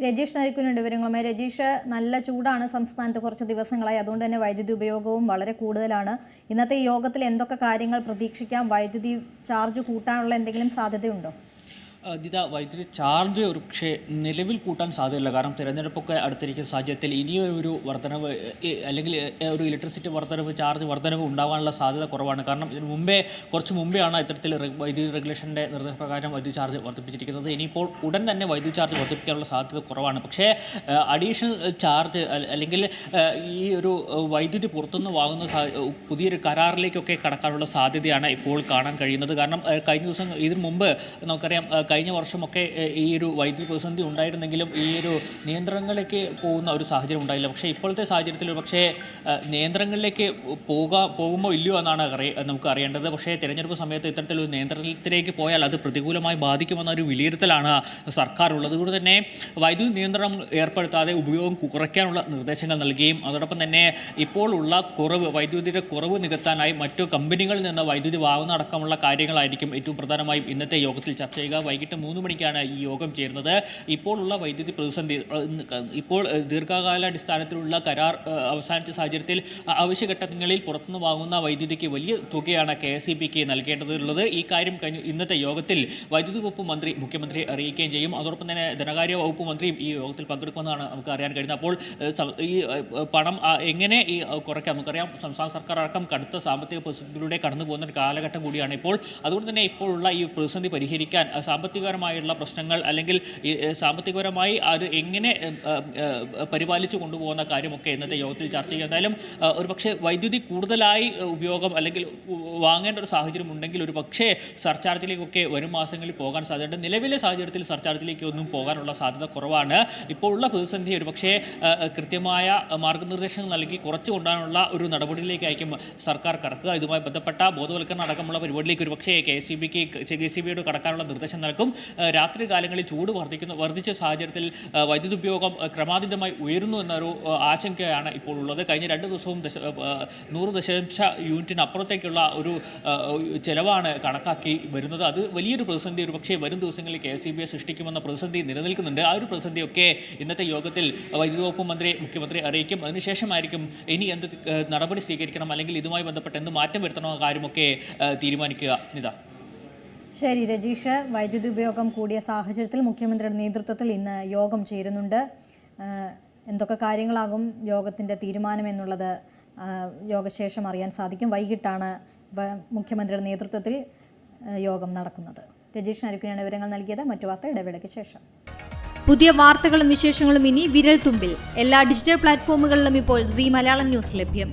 രജീഷ് നരിക്കുന്നുണ്ട് വിവരങ്ങളുമായി. രജീഷ് നല്ല ചൂടാണ് സംസ്ഥാനത്ത് കുറച്ച് ദിവസങ്ങളായി. അതുകൊണ്ട് തന്നെ വൈദ്യുതി ഉപയോഗവും വളരെ കൂടുതലാണ്. ഇന്നത്തെ യോഗത്തിൽ എന്തൊക്കെ കാര്യങ്ങൾ പ്രതീക്ഷിക്കാം? വൈദ്യുതി ചാർജ് കൂട്ടാനുള്ള എന്തെങ്കിലും സാധ്യതയുണ്ടോ? ദിത വൈദ്യുതി ചാർജ് പക്ഷേ നിലവിൽ കൂട്ടാൻ സാധ്യതയില്ല. കാരണം തിരഞ്ഞെടുപ്പൊക്കെ അടുത്തിരിക്കുന്ന സാഹചര്യത്തിൽ ഇനിയൊരു വർധനവ് അല്ലെങ്കിൽ ഒരു ഇലക്ട്രിസിറ്റി വർധനവ് ചാർജ് വർധനവ് ഉണ്ടാകാനുള്ള സാധ്യത കുറവാണ്. കാരണം ഇതിന് മുമ്പേ കുറച്ച് മുമ്പെയാണ് ഇത്തരത്തിൽ വൈദ്യുതി റെഗുലേഷന്റെ നിർദ്ദേശപ്രകാരം വൈദ്യുതി ചാർജ് വർദ്ധിപ്പിച്ചിരിക്കുന്നത്. ഇനിയിപ്പോൾ ഉടൻ തന്നെ വൈദ്യുതി ചാർജ് വർദ്ധിപ്പിക്കാനുള്ള സാധ്യത കുറവാണ്. പക്ഷേ അഡീഷണൽ ചാർജ് അല്ലെങ്കിൽ ഈ ഒരു വൈദ്യുതി പുറത്തുനിന്ന് വാങ്ങുന്ന പുതിയൊരു കരാറിലേക്കൊക്കെ കടക്കാനുള്ള സാധ്യതയാണ് ഇപ്പോൾ കാണാൻ കഴിയുന്നത്. കാരണം കഴിഞ്ഞ ദിവസം ഇതിനു മുമ്പ് നമുക്കറിയാം കഴിഞ്ഞ വർഷമൊക്കെ ഈ ഒരു വൈദ്യുതി പ്രതിസന്ധി ഉണ്ടായിരുന്നെങ്കിലും ഈ ഒരു നിയന്ത്രണങ്ങളിലേക്ക് പോകുന്ന ഒരു സാഹചര്യം ഉണ്ടായില്ല. പക്ഷേ ഇപ്പോഴത്തെ സാഹചര്യത്തിൽ പക്ഷേ നിയന്ത്രണങ്ങളിലേക്ക് പോകാ പോകുമോ ഇല്ലയോ എന്നാണ് അറിയ നമുക്ക് അറിയേണ്ടത്. പക്ഷേ തിരഞ്ഞെടുപ്പ് സമയത്ത് ഇത്തരത്തിലൊരു നിയന്ത്രണത്തിലേക്ക് പോയാൽ അത് പ്രതികൂലമായി ബാധിക്കുമെന്ന ഒരു വിലയിരുത്തലാണ് സർക്കാർ ഉള്ളത്. അതുകൊണ്ട് തന്നെ വൈദ്യുതി നിയന്ത്രണം ഏർപ്പെടുത്താതെ ഉപയോഗം കുറയ്ക്കാനുള്ള നിർദ്ദേശങ്ങൾ നൽകുകയും അതോടൊപ്പം തന്നെ ഇപ്പോഴുള്ള കുറവ് വൈദ്യുതിയുടെ കുറവ് നികത്താനായി മറ്റു കമ്പനികളിൽ നിന്ന് വൈദ്യുതി വാങ്ങുന്ന അടക്കമുള്ള കാര്യങ്ങളായിരിക്കും ഏറ്റവും പ്രധാനമായും ഇന്നത്തെ യോഗത്തിൽ ചർച്ച ചെയ്യുക. വൈകിട്ട് മൂന്ന് മണിക്കാണ് ഈ യോഗം ചേരുന്നത്. ഇപ്പോഴുള്ള വൈദ്യുതി പ്രതിസന്ധി ഇപ്പോൾ ദീർഘകാലാടിസ്ഥാനത്തിലുള്ള കരാർ അവസാനിച്ച സാഹചര്യത്തിൽ ആവശ്യഘട്ടങ്ങളിൽ പുറത്തുനിന്ന് വാങ്ങുന്ന വൈദ്യുതിക്ക് വലിയ തുകയാണ് കെ എസ് ഇ നൽകേണ്ടതുള്ളത്. ഈ കാര്യം കഴിഞ്ഞ ഇന്നത്തെ യോഗത്തിൽ വൈദ്യുതി വകുപ്പ് മന്ത്രി മുഖ്യമന്ത്രി അറിയിക്കുകയും ചെയ്യും. അതോടൊപ്പം തന്നെ ധനകാര്യ വകുപ്പ് മന്ത്രിയും ഈ യോഗത്തിൽ പങ്കെടുക്കുമെന്നാണ് നമുക്ക് അറിയാൻ കഴിയുന്നത്. അപ്പോൾ ഈ പണം എങ്ങനെ ഈ കുറയ്ക്കാം? നമുക്കറിയാം സംസ്ഥാന സർക്കാർ അടക്കം കടുത്ത സാമ്പത്തിക പ്രതിസന്ധിയിലൂടെ കടന്നു പോകുന്ന ഒരു കാലഘട്ടം കൂടിയാണ് ഇപ്പോൾ. അതുകൊണ്ട് തന്നെ ഇപ്പോഴുള്ള ഈ പ്രതിസന്ധി പരിഹരിക്കാൻ അഹ്, സാമ്പത്തികപരമായുള്ള പ്രശ്നങ്ങൾ അല്ലെങ്കിൽ സാമ്പത്തികപരമായി അത് എങ്ങനെ പരിപാലിച്ചു കൊണ്ടുപോകുന്ന കാര്യമൊക്കെ ഇന്നത്തെ യോഗത്തിൽ ചർച്ച ചെയ്യും എന്തായാലും ഏഹ്, ഒരു പക്ഷേ വൈദ്യുതി കൂടുതലായി ഉപയോഗം അല്ലെങ്കിൽ വാങ്ങേണ്ട ഒരു സാഹചര്യം ഉണ്ടെങ്കിൽ ഒരു പക്ഷേ സർചാർജിലേക്കൊക്കെ വരും മാസങ്ങളിൽ പോകാൻ സാധ്യതയുണ്ട്. നിലവിലെ സാഹചര്യത്തിൽ സർചാർജിലേക്ക് ഒന്നും പോകാനുള്ള സാധ്യത കുറവാണ്. ഇപ്പോൾ ഉള്ള പ്രതിസന്ധി ഒരു പക്ഷേ കൃത്യമായ മാർഗനിർദ്ദേശങ്ങൾ നൽകി കുറച്ചു കൊണ്ടാനുള്ള ഒരു നടപടിയിലേക്കായിരിക്കും സർക്കാർ കടക്കുക. ഇതുമായി ബന്ധപ്പെട്ട ബോധവൽക്കരണം അടക്കമുള്ള പരിപാടിയിലേക്ക് ഒരു പക്ഷേ കെ സി ബിക്ക് കെ സി ബിയോട് കടക്കാനുള്ള നിർദ്ദേശം നൽകും ഏഹ്, രാത്രി കാലങ്ങളിൽ ചൂട് വർദ്ധിക്കുന്ന വർദ്ധിച്ച സാഹചര്യത്തിൽ വൈദ്യുതി ഉപയോഗം ക്രമാതീതമായി ഉയരുന്നു എന്നൊരു ആശങ്കയാണ് ഇപ്പോൾ ഉള്ളത്. കഴിഞ്ഞ രണ്ട് ദിവസവും ദശ നൂറ് ദശാംശ യൂണിറ്റിന് അപ്പുറത്തേക്കുള്ള ഒരു ചിലവാണ് കണക്കാക്കി വരുന്നത്. അത് വലിയൊരു പ്രതിസന്ധി ഒരു പക്ഷേ വരും ദിവസങ്ങളിൽ കെ എസ് സൃഷ്ടിക്കുമെന്ന പ്രതിസന്ധി നിലനിൽക്കുന്നുണ്ട്. ആ ഒരു പ്രതിസന്ധിയൊക്കെ ഇന്നത്തെ യോഗത്തിൽ വൈദ്യുതി വകുപ്പ് മന്ത്രി മുഖ്യമന്ത്രി അറിയിക്കും. അതിനുശേഷമായിരിക്കും ഇനി എന്ത് നടപടി സ്വീകരിക്കണം അല്ലെങ്കിൽ ഇതുമായി ബന്ധപ്പെട്ട് എന്ത് മാറ്റം വരുത്തണമോ കാര്യമൊക്കെ തീരുമാനിക്കുക. നിത. ശരി രജീഷ്. വൈദ്യുതി ഉപയോഗം കൂടിയ സാഹചര്യത്തിൽ മുഖ്യമന്ത്രിയുടെ നേതൃത്വത്തിൽ ഇന്ന് യോഗം ചേരുന്നുണ്ട്. എന്തൊക്കെ കാര്യങ്ങളാകും യോഗത്തിന്റെ തീരുമാനം എന്നുള്ളത് യോഗശേഷം അറിയാൻ സാധിക്കും. വൈകിട്ടാണ് മുഖ്യമന്ത്രിയുടെ നേതൃത്വത്തിൽ യോഗം നടക്കുന്നത്. രജീഷ് നരുക്കിനാണ് വിവരങ്ങൾ നൽകിയത് മറ്റു വാർത്ത ഇടവേളയ്ക്ക് ശേഷം. പുതിയ വാർത്തകളും വിശേഷങ്ങളും ഇനി വിരൽ തുമ്പിൽ എല്ലാ ഡിജിറ്റൽ പ്ലാറ്റ്ഫോമുകളിലും ഇപ്പോൾ സി മലയാളം ന്യൂസ് ലഭ്യം.